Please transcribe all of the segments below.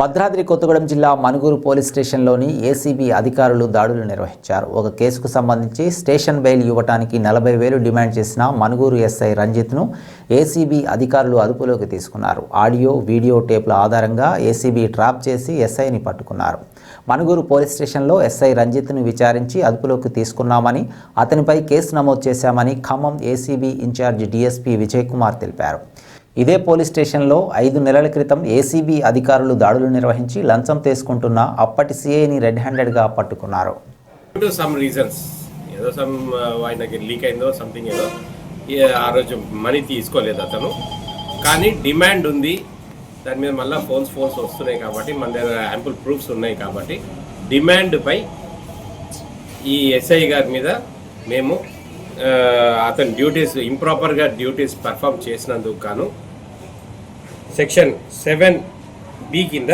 భద్రాద్రి కొత్తగూడెం జిల్లా Manuguru police స్టేషన్లోని ACB అధికారులు దాడులు నిర్వహించారు. ఒక కేసుకు సంబంధించి స్టేషన్ బెయిల్ ఇవ్వటానికి నలభై వేలు డిమాండ్ చేసిన మనుగూరు ఎస్ఐ రంజిత్ను ఏసీబీ అధికారులు అదుపులోకి తీసుకున్నారు. ఆడియో వీడియో టేప్ల ఆధారంగా ఏసీబీ ట్రాప్ చేసి ఎస్ఐని పట్టుకున్నారు. మనుగూరు పోలీస్ స్టేషన్లో ఎస్ఐ రంజిత్ను విచారించి అదుపులోకి తీసుకున్నామని అతనిపై కేసు నమోదు చేశామని Khammam ACB in charge DSP Vijay Kumar తెలిపారు. ఇదే పోలీస్ స్టేషన్లో ఐదు నెలల క్రితం ఏసీబీ అధికారులు దాడులు నిర్వహించి లంచం తీసుకుంటున్న అప్పటి సీఐని రెడ్ హ్యాండెడ్గా పట్టుకున్నారు. సమ్ రీజన్స్ ఏదో సమ్ uh, ఆయనకి లీక్ అయిందో సంథింగ్ ఏదో ఆ రోజు మనీ తీసుకోలేదు అతను. కానీ డిమాండ్ ఉంది. దాని మీద మళ్ళీ ఫోన్స్ ఫోన్స్ వస్తున్నాయి కాబట్టి మన దగ్గర యాంపుల్ ప్రూఫ్స్ ఉన్నాయి కాబట్టి డిమాండ్పై ఈ ఎస్ఐ గారి మీద మేము uh, అతని డ్యూటీస్ ఇంప్రాపర్గా డ్యూటీస్ పర్ఫామ్ చేసినందుకు గాను సెక్షన్ సెవెన్ బి కింద.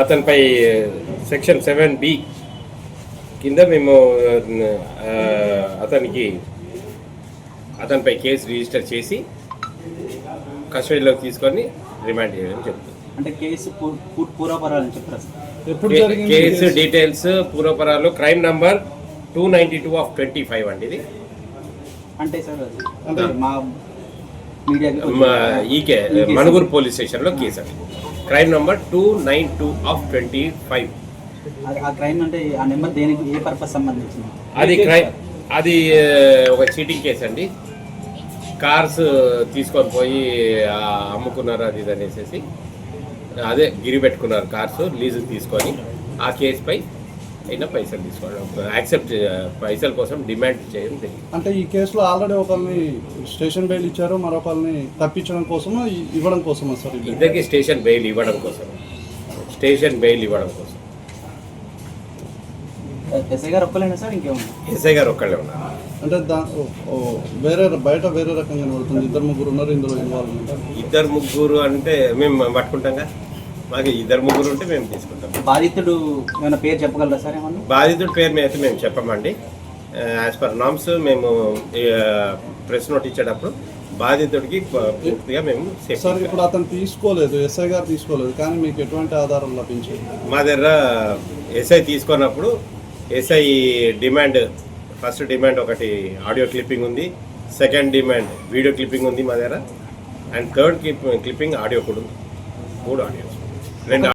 అతనిపై సెక్షన్ సెవెన్ బి కింద మేము అతనికి అతనిపై కేసు రిజిస్టర్ చేసి కస్టడీలోకి తీసుకొని రిమాండ్ చేయడం చెప్తుంది. అంటే కేసు పూ- పూ- పూర్వపరాలని చెప్తారా సార్? ఎప్పుడు కే- జరిగింది case details పూర్వపరాలు crime number two ninety two of twenty five అండి ఇది. అంటే సార్ అది అంటే మా మీడియాకి మా ఈకే మణుగూరు పోలీస్ స్టేషన్లో కేసు అండి crime number two nine two of twenty five. అది- ఆ క్రైమ్ అంటే ఆ నెంబర్ దేనికి ఏ పర్పస్ సంబంధించింది? అది క్రైమ్ అది ఒక చీటింగ్ కేసు అండి. కార్స్ తీసుకొని పోయి ఆ, అమ్ముకున్నారు అది ఇది అనేసి. అదే గిరి పెట్టుకున్నారు కార్స్ లీజు తీసుకొని. ఆ కేసుపై అయినా పైసలు తీసుకోవడం యాక్సెప్ట్ పైసల కోసం డిమాండ్ చేయడం జరిగింది. అంటే ఈ కేసులో ఆల్రెడీ ఒకరిని స్టేషన్ బెయిల్ ఇచ్చారు మరొకరిని తప్పించడం కోసమా ఇ- ఇవ్వడం కోసమా సార్ ఇది? ఇద్దరికి స్టేషన్ బెయిల్ ఇవ్వడం కోసం. స్టేషన్ బెయిల్ ఇవ్వడం కోసం. ఎస్ఐ గారు ఒక్కలేనా సార్? ఇంకేమన్నా ఎస్ఐ గారు ఒక్కళ్ళే ఉన్నారు. అంటే దా వేరే బయట వేరే రకంగా కనబడుతుంది ఇద్దరు ముగ్గురు ఉన్నారు ఇందులో ఇన్వాల్వ్మెంట్ ఇద్దరు ముగ్గురు అంటే మేము పట్టుకుంటాంగా మాకు ఇద్దరు ముగ్గురు ఉంటే మేము తీసుకుంటాం. బాధితుడు ఏమైనా పేరు చెప్పగలరా సార్ ఏమన్నా? బాధితుడి పేరు మీద అయితే మేము చెప్పమండి. యాజ్ పర్ నామ్స్ మేము ప్రెస్ నోట్ ఇచ్చేటప్పుడు బాధితుడికి పూర్తిగా మేము సార్ ఇప్పుడు అతను తీసుకోలేదు ఎస్ఐ గారు తీసుకోలేదు కానీ మీకు ఎటువంటి ఆధారం లభించింది? మా దగ్గర ఎస్ఐ తీసుకున్నప్పుడు ఎస్ఐ డిమాండ్ ఫస్ట్ డిమాండ్ ఒకటి ఆడియో క్లిప్పింగ్ ఉంది సెకండ్ డిమాండ్ వీడియో క్లిప్పింగ్ ఉంది మా దగ్గర అండ్ థర్డ్ క్లిప్పింగ్ ఆడియో కూడా ఉంది. మూడు ఆడియోస్ రెండు